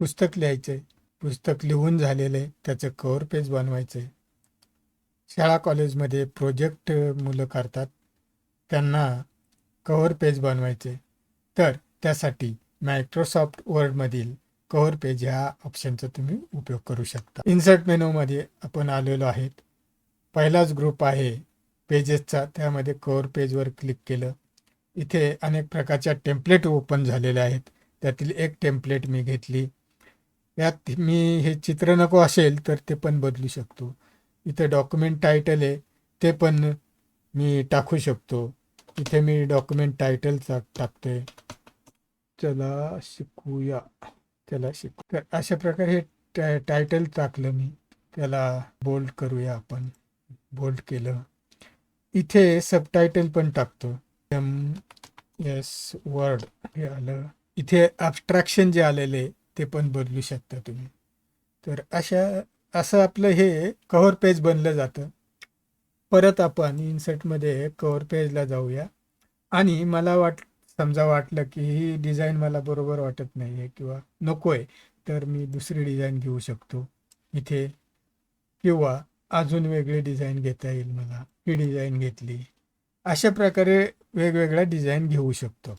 पुस्तक लिहायचं. आहे पुस्तक लिहून झालेलं आहे त्याचं कव्हर पेज बनवायचं. आहे शाळा कॉलेजमध्ये प्रोजेक्ट मुलं करतात त्यांना कव्हर पेज बनवायचे. तर त्यासाठी मायक्रोसॉफ्ट वर्डमधील कव्हर पेज ह्या ऑप्शनचा तुम्ही उपयोग करू शकता. इन्सर्ट मेनूमध्ये आपण आलेलो आहेत. पहिलाच ग्रुप आहे पेजेसचा त्यामध्ये कव्हर पेजवर क्लिक केलं. इथे अनेक प्रकारच्या टेम्पलेट ओपन झालेल्या आहेत. त्यातील एक टेम्पलेट मी घेतली. यात मी हे चित्र नको असेल तर ते पण बदलू शकतो. इथे डॉक्युमेंट टायटल आहे ते पण मी टाकू शकतो. इथे मी डॉक्युमेंट टायटल टाकतोय. चला शिकूया. त्याला शिकू. तर अशा प्रकारे हे टाय टायटल टाकलं मी. त्याला बोल्ड करूया आपण. बोल्ड केलं. इथे सबटायटल पण टाकतो. एम एस वर्ड हे आलं. इथे ॲबस्ट्रॅक्शन जे आलेले ते पण बदलू शकता तुम्ही. तर अशा असं आपलं हे कव्हर पेज बनलं जातं. परत आपण इन्सर्टमध्ये कव्हर पेजला जाऊया. आणि मला वाट समजा वाटलं की ही डिझाईन मला बरोबर वाटत नाही आहे किंवा नको आहे तर मी दुसरी डिझाईन घेऊ शकतो. इथे किंवा अजून वेगळी डिझाईन घेता येईल मला. ही डिझाईन घेतली. अशा प्रकारे वेगवेगळ्या डिझाईन घेऊ शकतो